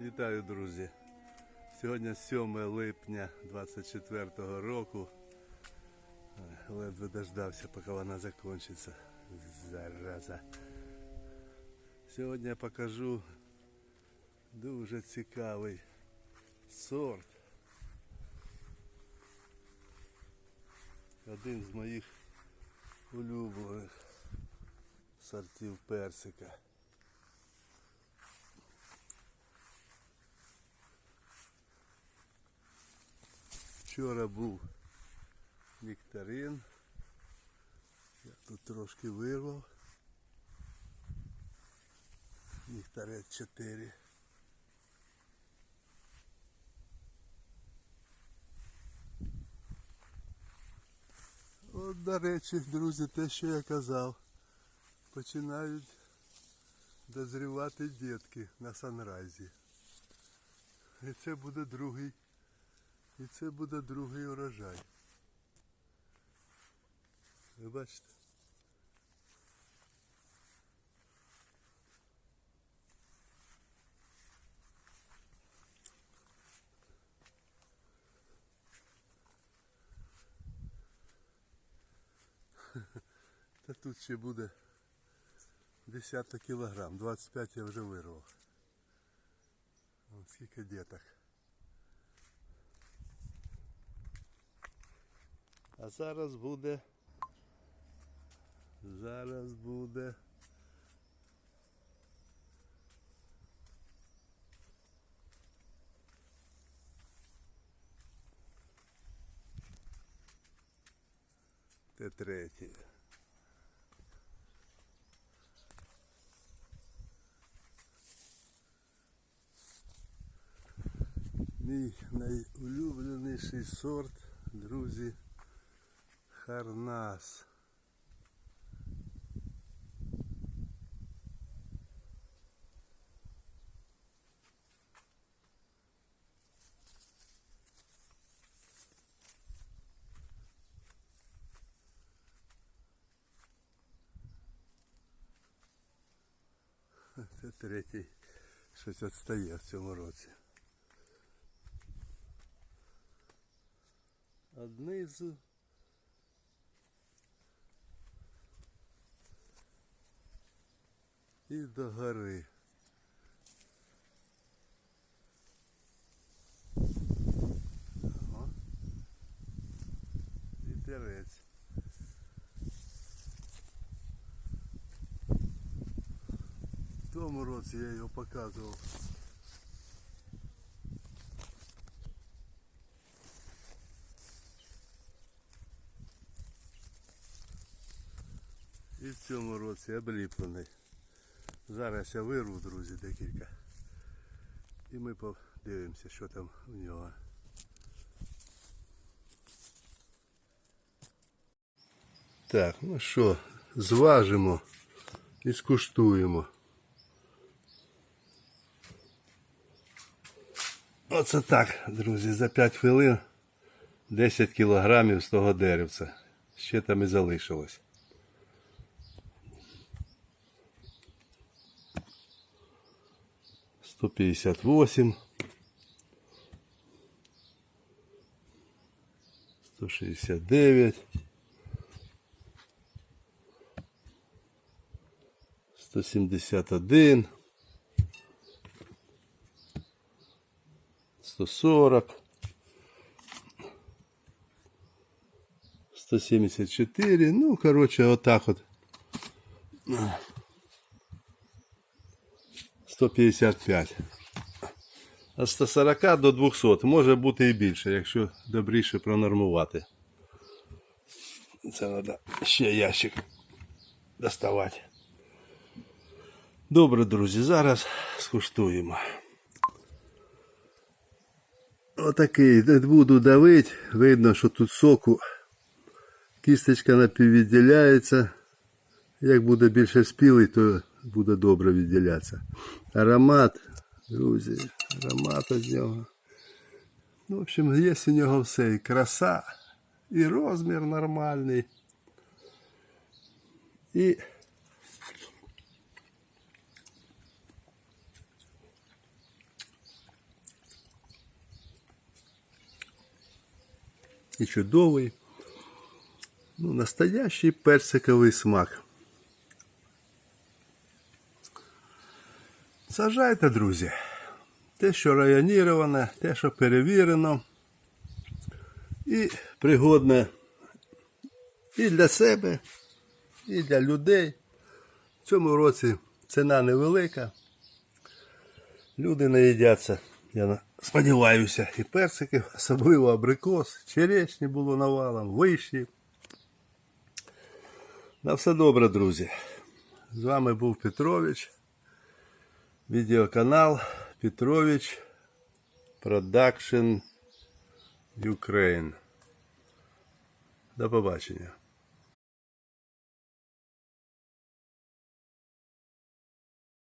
Вітаю, друзі! Сьогодні 7 липня 24 року. Ледве дождався, поки вона закінчиться. Зараза. Сьогодні я покажу дуже цікавий сорт. Один з моїх улюблених сортів персика. Вчора був нектарин. Я тут трошки вирвав. Нектарин 4. От, до речі, друзі, те, що я казав, починають дозрівати дітки на санрайзі. І це буде другий і це буде другий урожай. Ви бачите? Та тут ще буде десяток кілограм, 25 я вже вирвав. Вон скільки діток. А зараз буде. Зараз буде. Те третє. Мій найулюбленіший сорт, друзі. Харнас. Це третій щось відстає в цьому році. Однизу і до гори. Вітерець. В тому році я його показував. І в цьому році обліплений. Зараз я вирву, друзі, декілька. І ми подивимося, що там у нього. Так, ну що, зважимо і скуштуємо. Оце так, друзі, за 5 хвилин 10 кілограмів з того деревця. Ще там і залишилось. 158, 169, 171, 140, 174, ну, короче, вот так вот. 155. А з 140 до 200 може бути і більше, якщо добріше пронормувати. Це треба ще ящик доставати. Добре, друзі, зараз скуштуємо. Отакий, буду давити, видно, що тут соку. Кісточка напіввідділяється. Як буде більше спілий, то Буду добре відділятися. Аромат, друзі, аромат від нього. Ну, в общем, є у нього все. І краса, і розмір нормальний. І І чудовий, ну, настоящий персиковий смак. Сажайте, друзі. Те, що районіроване, те, що перевірено. І пригодне і для себе, і для людей. В цьому році ціна невелика. Люди наїдяться, я сподіваюся, і персики, особливо абрикос, черешні було навалом, вишні. На все добре, друзі. З вами був Петрович. Відеоканал Петрович Продакшн Ukraine. До побачення.